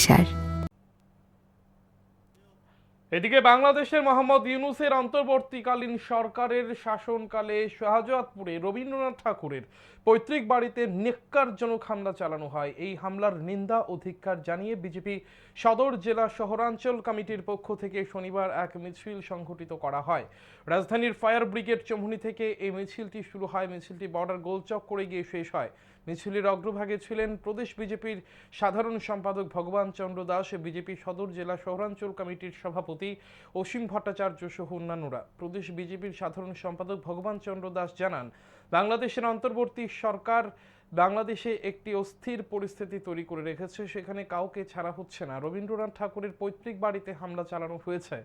şer. এদিকে বাংলাদেশের মোহাম্মদ ইউনুসের অন্তর্বর্তীকালীন সরকারের শাসনকালে শাহজাদপুরে রবীন্দ্রনাথ ঠাকুরের পৈতৃক বাড়িতে নেক্কারজনক হামলা চালানো হয়। এই হামলার নিন্দা ও ধিক্কার জানিয়ে বিজেপি সদর জেলা শহরাঞ্চল কমিটির পক্ষ থেকে শনিবার এক মিছিল সংঘটিত করা হয়। রাজধানীর ফায়ার ব্রিগেড চমুনি থেকে এই মিছিলটি শুরু হয়। মিছিলটি বর্ডার গোলচক করে গিয়ে শেষ হয়। মিছিলের অগ্রভাগে ছিলেন প্রদেশ বিজেপির সাধারণ সম্পাদক ভগবান চন্দ্র দাস বিজেপি সদর জেলা শহরাঞ্চল কমিটির সভাপতি অসীম ভট্টাচার্য সহ অন্যান্যরা। প্রদেশ বিজেপির সাধারণ সম্পাদক ভগবান চন্দ্র দাস জানান, বাংলাদেশের অন্তর্বর্তী সরকার বাংলাদেশে একটি অস্থির পরিস্থিতি তৈরি করে রেখেছে, সেখানে কাউকে ছাড়া হচ্ছে না। রবীন্দ্রনাথ ঠাকুরের পৈতৃক বাড়িতে হামলা চালানো হয়েছে,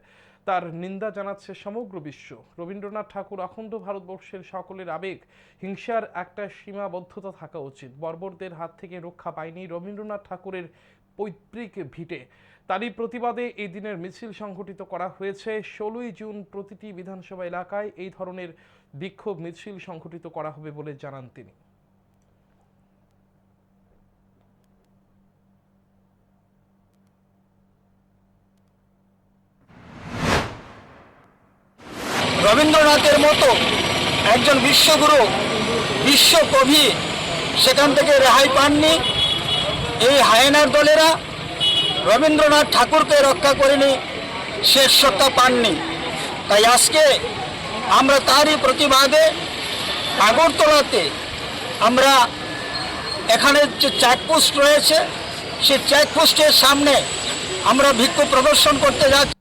তার নিন্দা জানাচ্ছে সমগ্র বিশ্ব। রবীন্দ্রনাথ ঠাকুর অখণ্ড ভারতবর্ষের সকলের আবেগ, হিংসার একটা সীমাবদ্ধতা থাকা উচিত। বর্বরদের হাত থেকে রক্ষা পায়নি রবীন্দ্রনাথ ঠাকুরের পৈতৃক ভিটে। তারই প্রতিবাদে এই দিনের মিছিল সংঘটিত করা হয়েছে। ষোলোই জুন প্রতিটি বিধানসভা এলাকায় এই ধরনের বিক্ষোভ মিছিল সংঘটিত করা হবে বলে জানান তিনি। রবীন্দ্রনাথের মতো একজন বিশ্বগুরু, বিশ্বকবি, সেখান থেকে রেহাই পাননি। এই হায়নার দলেরা রবীন্দ্রনাথ ঠাকুরকে রক্ষা করেনি, শেষ সত্তা পাননি। তাই আজকে আমরা তারই প্রতিবাদে আগরতলাতে আমরা এখানে যে চেকপোস্ট রয়েছে, সেই চেকপোস্টের সামনে আমরা ভিক্ষু প্রদর্শন করতে যাচ্ছি।